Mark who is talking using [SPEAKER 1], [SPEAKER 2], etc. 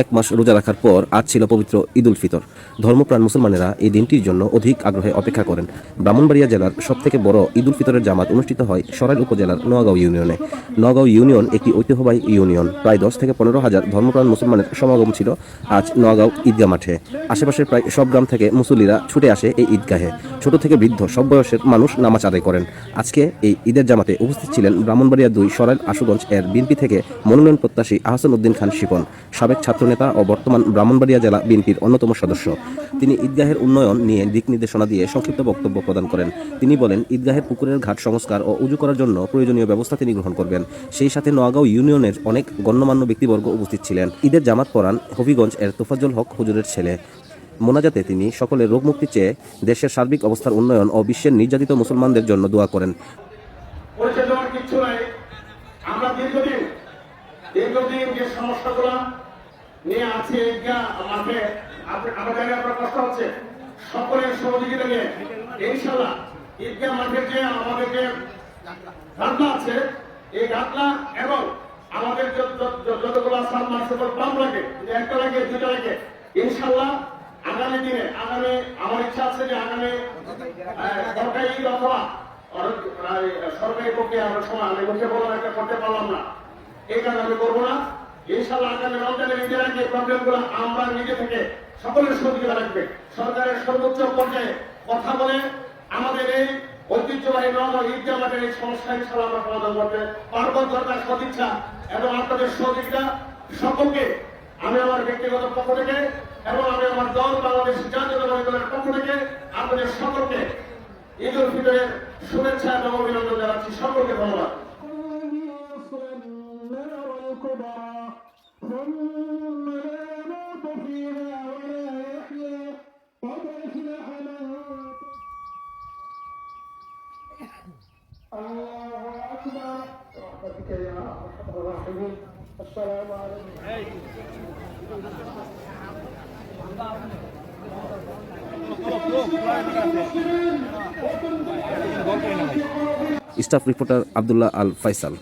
[SPEAKER 1] এক মাস রোজা রাখার পর আজ ছিল পবিত্র ঈদ উল ফিতর। ধর্মপ্রাণ মুসলমানেরা এই দিনটির জন্য অধিক আগ্রহে অপেক্ষা করেন। ব্রাহ্মণবাড়িয়া জেলার সবথেকে বড় ঈদ উল ফিতরের জামাত অনুষ্ঠিত হয় সরাইল উপজেলার নোয়াগাঁও ইউনিয়নে। নোয়াগাঁও ইউনিয়ন একটি ঐতিহ্যবাহী ইউনিয়ন। প্রায় দশ থেকে পনেরো হাজার ধর্মপ্রাণ মুসলমানের সমাগম ছিল আজ নোয়াগাঁও ঈদগাহ মাঠে। আশেপাশের প্রায় সব গ্রাম থেকে মুসল্লিরা ছুটে আসে এই ঈদগাহে। ছোট থেকে বৃদ্ধ, সব বয়সের মানুষ নামাজ আদায় করেন। আজকে এই ঈদের জামাতে উপস্থিত ছিলেন ব্রাহ্মণবাড়িয়া দুই সরাইল আশুগঞ্জ এর বিএনপি থেকে মনোনয়ন প্রত্যাশী আহসান উদ্দিন খান শিপন, সাবেক ছাত্রনেতা ও বর্তমান ব্রাহ্মণবাড়িয়া জেলা বিএনপির অন্যতম সদস্য। তিনি ঈদগাহের উন্নয়ন নিয়ে দিক নির্দেশনা দিয়ে সংক্ষিপ্ত বক্তব্য প্রদান করেন। তিনি বলেন, ঈদগাহের পুকুরের ঘাট সংস্কার ও উজু করার জন্য প্রয়োজনীয় ব্যবস্থা তিনি গ্রহণ করবেন। সেই সাথে নোয়াগাঁও ইউনিয়নের অনেক গণ্যমান্য ব্যক্তিবর্গ উপস্থিত ছিলেন। ঈদের জামাত পড়ান হবিগঞ্জ এর তোফাজ্জল হক হুজুরের ছেলে। মোনাজাতে তিনি সকলের রোগমুক্তি চেয়ে দেশের সার্বিক অবস্থার উন্নয়ন ও বিশ্বের নির্যাতিত মুসলমানদের জন্য দোয়া করেন।
[SPEAKER 2] আমাদের যে ঘাটলা আছে, এই ঘাটলা এবং আমাদের যত- যত- যতগুলো পাম্প লাগে একটা লাগে দুটো লাগে ইনশাল্লাহ আগামী, আমার ইচ্ছা আছে যে আগামী সরকারি অথবা সরকারি প্রক্রিয়া আমার সময় আমি মুখে বললাম একটা করতে পারলাম না। এই কারণে আমি করব না। সহযোগিতা রাখবে সরকারের সর্বোচ্চ কথা বলে আমাদের এই ঐতিহ্যবাহী আমরা সদিচ্ছা এবং আপনাদের সহযোগিতা সকলকে আমি আমার ব্যক্তিগত পক্ষ থেকে এবং আমি আমার দল বাংলাদেশ জাতীয়তাবাদী দলের পক্ষ থেকে আপনাদের সকলকে ঈদ উল ফিতরের শুভেচ্ছা এবং অভিনন্দন জানাচ্ছি সকলকে ধন্যবাদ
[SPEAKER 3] النار الكبرى ثم لا يموت فيها ولا يحيا قد أفلح من الله أكبر برحمتك يا أرحم الراحمين السلام عليكم
[SPEAKER 1] স্টাফ রিপোর্টার আবদুল্লাহ আল ফাইসাল।